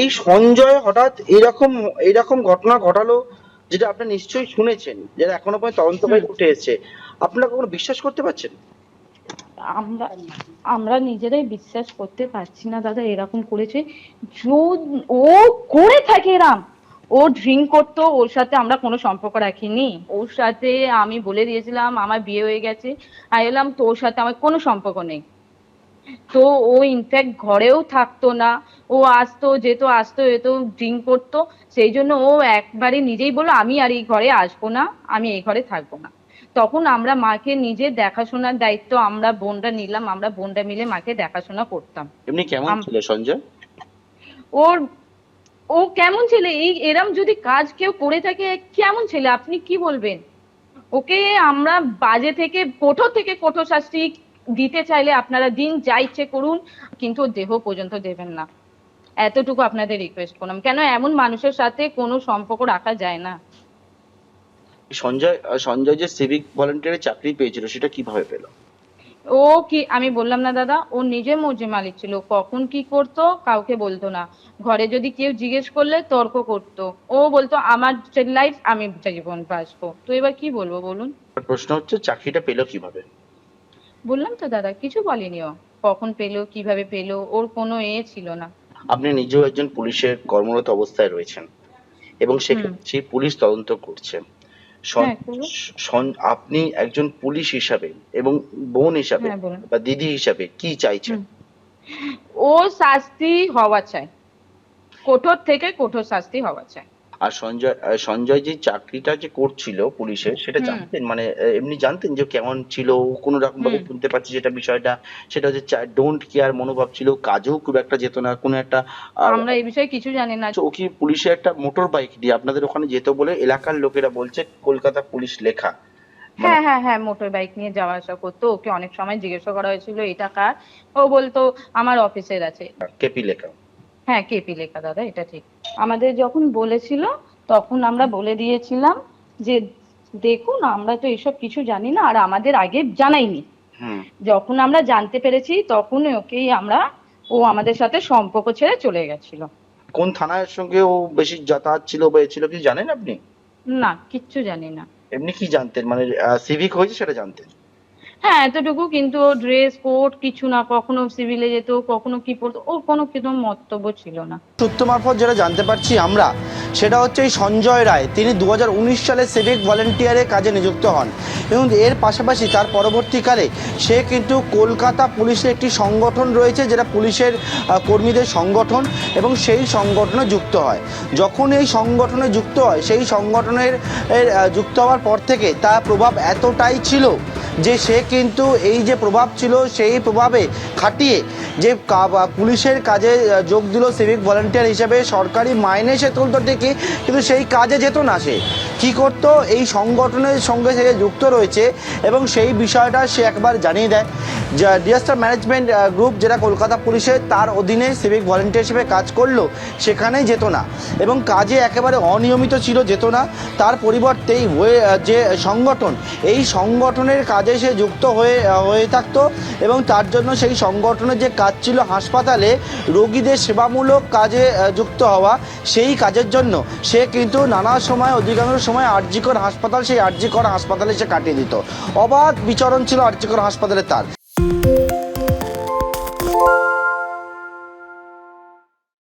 এই সঞ্জয় হঠাৎ এরকম এরকম ঘটনা ঘটালো যেটা আপনি নিশ্চয়ই শুনেছেন যেটা এখনও পর্যন্ত তদন্ত করে উঠে এসেছে। আপনারা কখনো বিশ্বাস করতে পারছেন? আমরা আমরা নিজেরাই বিশ্বাস করতে পারছি না দাদা এরকম করেছে। ও করে থাকে এরম। ও ড্রিঙ্ক করতো ওর সাথে আমরা কোনো সম্পর্ক রাখিনি। ওর সাথে আমি বলে দিয়েছিলাম আমার বিয়ে হয়ে গেছে। আমি বললাম তোর সাথে আমার কোনো সম্পর্ক নেই। তো ও ইনফ্যাক্ট ঘরেও থাকতো না। ও আসতো যেত আসতো যেত ড্রিঙ্ক করতো। সেই জন্য ও একবারে নিজেই বলল আমি আর এই ঘরে আসব না আমি এই ঘরে থাকব না। তখন আমরা মাকে নিজে দেখাশোনার দায়িত্ব আমরা বোনরা নিলাম আমরা বোনরা মিলে মাকে দেখাশোনা করতাম। এমনি কেমন ছিল সঞ্জয়? ওর ও কেমন ছেলে? এই এরম যদি কাজ কেউ করে থাকে কেমন ছেলে? আপনি কি বলবেন? ওকে আমরা বাজে থেকে কঠোর থেকে কঠোর শাস্তি দিতে চাইলে আপনারা দিন যা ইচ্ছে করুন কিন্তু ওর দেহ পর্যন্ত দেবেন না। এতটুকু আপনাদের রিকোয়েস্ট করলাম। কেন এমন মানুষের সাথে কোনো সম্পর্ক রাখা যায় না? সঞ্জয় সঞ্জয় যে সিভিক ভলেন্টিয়ারের চাকরি পেয়েছিল সেটা কীভাবে পেল? ও কি আমি বললাম না দাদা ও নিজে মর্জি মালিক ছিল। কখন কি করতো কাউকে বলতো না। ঘরে যদি কেউ জিজ্ঞেস করলে তর্ক করতো। ও বলতো আমার লাইফ আমি জীবন বাঁচবো। তো এবার কি বলব বলুন? প্রশ্ন হচ্ছে চাকরিটা পেল কীভাবে? বললাম তো দাদা কিছু বলেনি ও কখন পেল কীভাবে পেল ওর কোনো এ ছিল না। আপনি নিজেও একজন পুলিশের কর্মরত অবস্থায় রয়েছেন এবং সেই পুলিশ তদন্ত করছে। হ্যাঁ, আপনি একজন পুলিশ হিসাবে এবং বোন হিসাবে হ্যাঁ। বা দিদি হিসাবে কি চাইছেন। ও শাস্তি হওয়া চাই কঠোর থেকে কঠোর শাস্তি হওয়া চাই আর সঞ্জয় সঞ্জয় যে চাকরিটা যে করছিল পুলিশের সেটা জানতেন? মানে এমনি জানতেন যে কেমন ছিল? কোন রকম ভাবে। শুনতে পাচ্ছি যেটা বিষয়টা। সেটা হচ্ছে ডোন্ট কেয়ার মনোভাব ছিল। কাজেও খুব একটা যেত না। কোনো একটা আমরা এই বিষয়ে কিছু জানি না। ও কি পুলিশের একটা মোটর বাইক দিয়ে আপনাদের ওখানে যেত বলে এলাকার লোকেরা বলছে কলকাতা পুলিশ লেখা। মানে হ্যাঁ হ্যাঁ হ্যাঁ মোটর বাইক নিয়ে যাওয়া আসা করতো। ওকে অনেক সময় জিজ্ঞাসা করা হয়েছিল এটা কার? ও বলতো আমার অফিসের আছে। কেপি লেখা। হ্যাঁ কেপি লেখা দাদা এটা ঠিক। আমাদের যখন বলেছিল তখন আমরা বলে দিয়েছিলাম যে দেখুন আমরা তো এসব কিছু জানি না আর আমাদের আগে জানাইনি। যখন আমরা জানতে পেরেছি তখন ওকেই আমরা ও আমাদের সাথে সম্পর্ক ছেড়ে চলে গেছিল। কোন থানার সঙ্গে ও বেশি যাতায়াত ছিল বা ছিল কি জানেন আপনি? না কিচ্ছু জানি না। এমনি কি জানতেন? মানে সিভিক হয়েছে সেটা জানতেন? হ্যাঁ এতটুকু, কিন্তু ও ড্রেস কোড কিছু না, কখনো সিভিলে যেত, কখনো কি পড়তো, ওর কোনো কিন্তু মন্তব্য ছিল না। সূত্র মারফত যেটা জানতে পারছি আমরা, সেটা হচ্ছে এই সঞ্জয় রায়, তিনি দু হাজার উনিশ সালে সিভিক ভলেন্টিয়ারে কাজে নিযুক্ত হন। এবং এর পাশাপাশি তার পরবর্তীকালে সে কিন্তু কলকাতা পুলিশের একটি সংগঠন রয়েছে, যেটা পুলিশের কর্মীদের সংগঠন, এবং সেই সংগঠনে যুক্ত হয়। যখন এই সংগঠনে যুক্ত হয়, সেই সংগঠনের যুক্ত হওয়ার পর থেকে তার প্রভাব এতটাই ছিল যে সে কিন্তু এই যে প্রভাব ছিল, সেই প্রভাবে খাটিয়ে যে পুলিশের কাজে যোগ দিল সিভিক ভলেন্টিয়ার হিসেবে। সরকারি মাইনে সে তুলত ঠিকই, কিন্তু সেই কাজে যেত না সে। কী করতো? এই সংগঠনের সঙ্গে সে যুক্ত রয়েছে এবং সেই বিষয়টা সে একবার জানিয়ে দেয়। যা ডিজাস্টার ম্যানেজমেন্ট গ্রুপ যেটা কলকাতা পুলিশের তার অধীনে সিভিক ভলেন্টিয়ার হিসেবে কাজ করল, সেখানেই যেত না। এবং কাজে একেবারে অনিয়মিত ছিল যেত না। তার পরিবর্তে যে সংগঠন, এই সংগঠনের কাজে সে যুক্ত হয়ে হয়ে থাকতো এবং তার জন্য সেই সংগঠনের যে কাজ ছিল হাসপাতালে রোগীদের সেবামূলক কাজে যুক্ত হওয়া, সেই কাজের জন্য সে কিন্তু নানা সময়, অধিকাংশ সময় আরজিকর হাসপাতাল, সেই আরজিকর হাসপাতালে সে কাটিয়ে দিত। অবাধ বিচরণ ছিল আরজিকর হাসপাতালে তার।